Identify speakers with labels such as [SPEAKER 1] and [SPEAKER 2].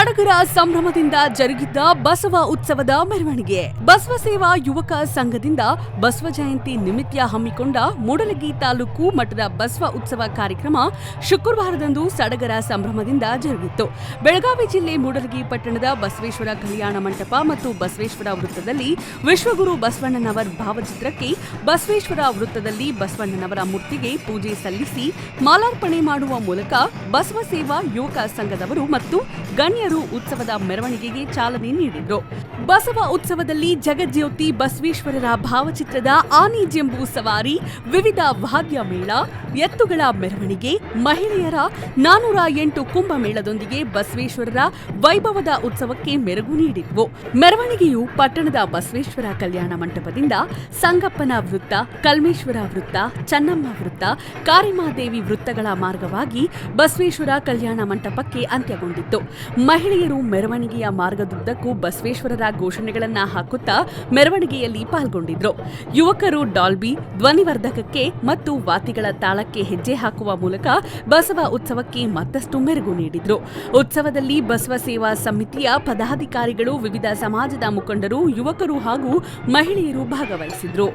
[SPEAKER 1] ಸಡಗರ ಸಂಭ್ರಮದಿಂದ ಜರುಗಿದ್ದ ಬಸವ ಉತ್ಸವದ ಮೆರವಣಿಗೆ. ಬಸವ ಸೇವಾ ಯುವಕ ಸಂಘದಿಂದ ಬಸವ ಜಯಂತಿ ನಿಮಿತ್ತ ಹಮ್ಮಿಕೊಂಡ ಮೂಡಲಗಿ ತಾಲೂಕು ಮಠದ ಬಸವ ಉತ್ಸವ ಕಾರ್ಯಕ್ರಮ ಶುಕ್ರವಾರದಂದು ಸಡಗರ ಸಂಭ್ರಮದಿಂದ ಜರುಗಿತ್ತು. ಬೆಳಗಾವಿ ಜಿಲ್ಲೆ ಮೂಡಲಗಿ ಪಟ್ಟಣದ ಬಸವೇಶ್ವರ ಕಲ್ಯಾಣ ಮಂಟಪ ಮತ್ತು ಬಸವೇಶ್ವರ ವೃತ್ತದಲ್ಲಿ ವಿಶ್ವಗುರು ಬಸವಣ್ಣನವರ ಭಾವಚಿತ್ರಕ್ಕೆ ಬಸವೇಶ್ವರ ವೃತ್ತದಲ್ಲಿ ಬಸವಣ್ಣನವರ ಮೂರ್ತಿಗೆ ಪೂಜೆ ಸಲ್ಲಿಸಿ ಮಾಲಾರ್ಪಣೆ ಮಾಡುವ ಮೂಲಕ ಬಸವ ಸೇವಾ ಯುವಕ ಸಂಘದವರು ಮತ್ತು ಉತ್ಸವದ ಮೆರವಣಿಗೆಗೆ ಚಾಲನೆ ನೀಡಿದ್ರು. ಬಸವ ಉತ್ಸವದಲ್ಲಿ ಜಗಜ್ಯೋತಿ ಬಸವೇಶ್ವರರ ಭಾವಚಿತ್ರದ ಆನೆ ಜಂಬೂ ಸವಾರಿ, ವಿವಿಧ ವಾದ್ಯ ಮೇಳ, ಎತ್ತುಗಳ ಮೆರವಣಿಗೆ, ಮಹಿಳೆಯರ ನಾನೂರ ಎಂಟು ಕುಂಭಮೇಳದೊಂದಿಗೆ ಬಸವೇಶ್ವರರ ವೈಭವದ ಉತ್ಸವಕ್ಕೆ ಮೆರುಗು ನೀಡಿದ್ವು. ಮೆರವಣಿಗೆಯು ಪಟ್ಟಣದ ಬಸವೇಶ್ವರ ಕಲ್ಯಾಣ ಮಂಟಪದಿಂದ ಸಂಗಪ್ಪನ ವೃತ್ತ, ಕಲ್ಮೇಶ್ವರ ವೃತ್ತ, ಚನ್ನಮ್ಮ ವೃತ್ತ, ಕಾರಿಮಾದೇವಿ ವೃತ್ತಗಳ ಮಾರ್ಗವಾಗಿ ಬಸವೇಶ್ವರ ಕಲ್ಯಾಣ ಮಂಟಪಕ್ಕೆ ಅಂತ್ಯಗೊಂಡಿತ್ತು. ಮಹಿಳೆಯರು ಮೆರವಣಿಗೆಯ ಮಾರ್ಗದುದ್ದಕ್ಕೂ ಬಸವೇಶ್ವರರ ಘೋಷಣೆಗಳನ್ನ ಹಾಕುತ್ತಾ ಮೆರವಣಿಗೆಯಲ್ಲಿ ಪಾಲ್ಗೊಂಡಿದ್ರು. ಯುವಕರು ಡಾಲ್ಬಿ, ಧ್ವನಿವರ್ಧಕಕ್ಕೆ ಮತ್ತು ವಾತಿಗಳ ತಾಳಕ್ಕೆ ಹೆಜ್ಜೆ ಹಾಕುವ ಮೂಲಕ ಬಸವ ಉತ್ಸವಕ್ಕೆ ಮತ್ತಷ್ಟು ಮೆರುಗು ನೀಡಿದ್ರು. ಉತ್ಸವದಲ್ಲಿ ಬಸವ ಸೇವಾ ಸಮಿತಿಯ ಪದಾಧಿಕಾರಿಗಳು ವಿವಿಧ ಸಮಾಜದ ಮುಖಂಡರು, ಯುವಕರು ಹಾಗೂ ಮಹಿಳೆಯರು ಭಾಗವಹಿಸಿದ್ರು.